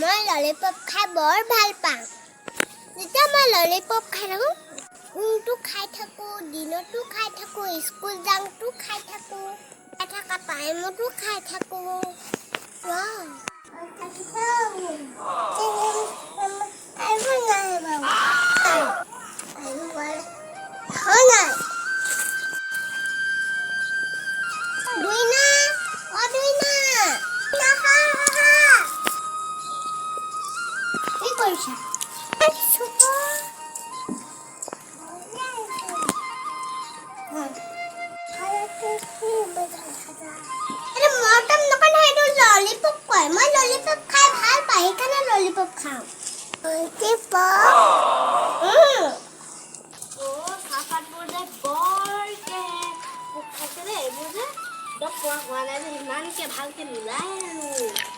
মই ললিপপ খাই বৰ ভালো পাওঁ। যেতিয়া মই ললিপপ খাই থাকোঁ দিনটো খাই থাকোঁ, দিনতো খাই থাকোঁ, স্কুল যাওঁতো খাই থাকোঁ, খাই থকা টাইমতো খাই থাকোঁ। মটম নকয় নহয় এইটো ললিপপ কয় মই ললিপপ খাই ভালো পাওঁ সেইকাৰণে ললিপপ খাওঁ। ললিপপ খাইছে দেই এইবোৰ যে। পোৱা হোৱা নাই যে ইমানকে ভালকে মিলাই আৰু।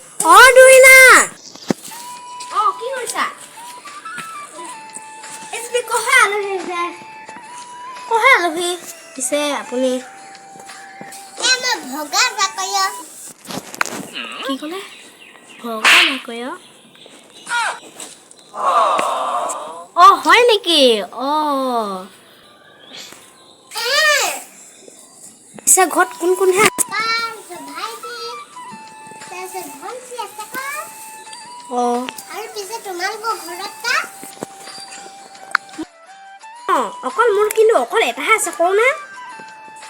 আলহী। পিছে আপুনি ভগা জাকৈয়া। কি ক'লে? ভগা নকয় অ হয় নেকি? অ। পিছে ঘৰত কোন কোন হে? তাৰপিছত ভাইটি তাৰপিছত ভণ্টি আছে কা অ। আৰু পিছে তোমালোকৰ ঘৰত অকল মোৰ কিন্তু অকল এটাহে আছে কওঁ না।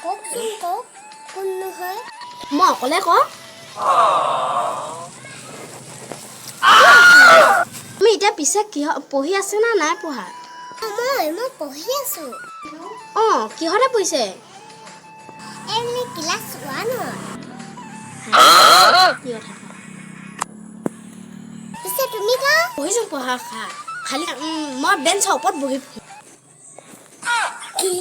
কওকচোন কওক কোননো হয় মই অকলে কওঁ। তুমি এতিয়া পিছে কিহ পঢ়ি আছে না নাই পঢ়া? মই মই পঢ়ি আছো। অঁ কিহতে পঢ়িছে? এনে ক্লাছ ওৱানত। কি কথা পিছে তুমি কা? পঢ়িছোঁ পঢ়া খা। খালি মই বেঞ্চৰ ওপৰত বহি কি